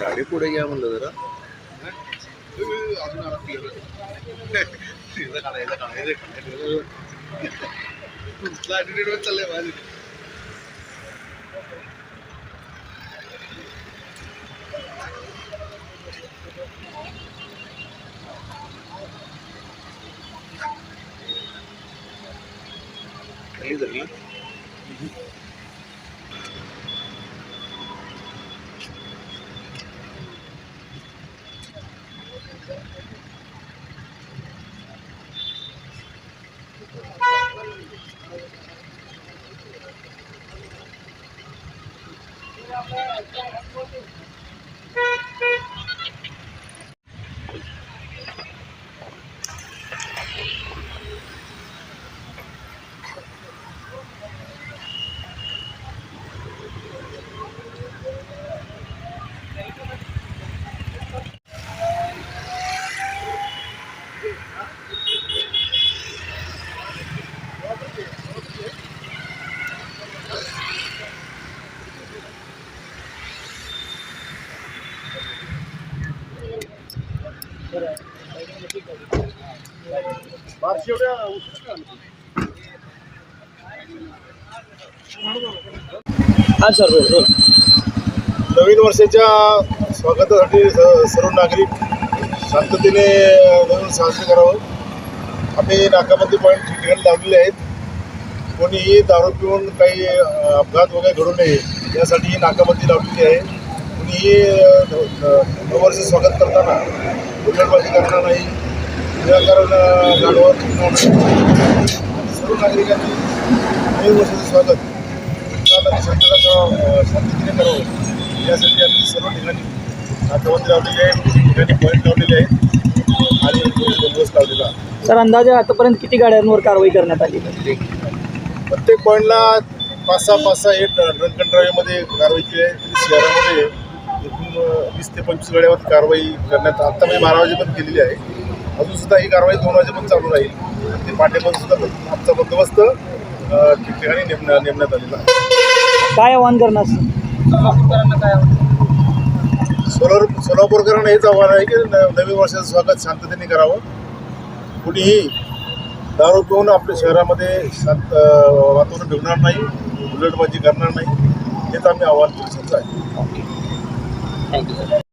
ಗಾಡಿ ಕೂಡ ಯಾವಲ್ಲದರ ചല്ലേ I don't want to. हा सर बोल बोल. नवीन वर्षाच्या स्वागतासाठी स- सर्व नागरिक शांततेने साजरे करावं. आम्ही नाकाबंदी पॉईंट ठिकाणी लावलेले आहेत. कोणीही दारू पिऊन काही अपघात वगैरे घडू नये यासाठी ही नाकाबंदी लावलेली आहे. न- नववर्ष स्वागत करताना हुल्लडबाजी करणार नाही विनाकारण अ, गाडीवर फिरणार नाही सर्व नागरिकांनी नवीन वर्षाचं स्वागत शांतता शांततेने करावं यासाठी आम्ही सर्व ठिकाणी नाकाबंदी लावलेली आहे ठिकाणी पॉईंट लावलेले आहेत आणि बंदोबस्त लावलेला आहे. सर अंदाजे आतापर्यंत किती गाड्यांवर कारवाई करण्यात आली? प्रत्येक पॉईंटला पाच सहा पाच सहा एक ड्रंक ड्राईव्हमध्ये कारवाई केली आहे. शहरामध्ये वीस ते पंचवीस गाड्यावर कारवाई करण्यात आता म्हणजे बारा वाजेपर्यंत केलेली आहे. अजून सुद्धा ही कारवाई दोन वाजेपर्यंत चालू राहील. ते पाठ्यपर्यंत सुद्धा आमचा बंदोबस्त ठिकठिकाणी नेमण्या नेमण्यात आलेला आहे. काय आव्हान करणार सोलापूर सोलापूरकरांना हेच आव्हान आहे की न- नवीन वर्षाचं स्वागत शांततेने करावं. कुणीही दारू पिऊन आपल्या शहरामध्ये शांत वातावरण ठेवणार नाही उलटबाजी करणार नाही हेच आम्ही आव्हान पोलिसांचं आहे थँक्यू सर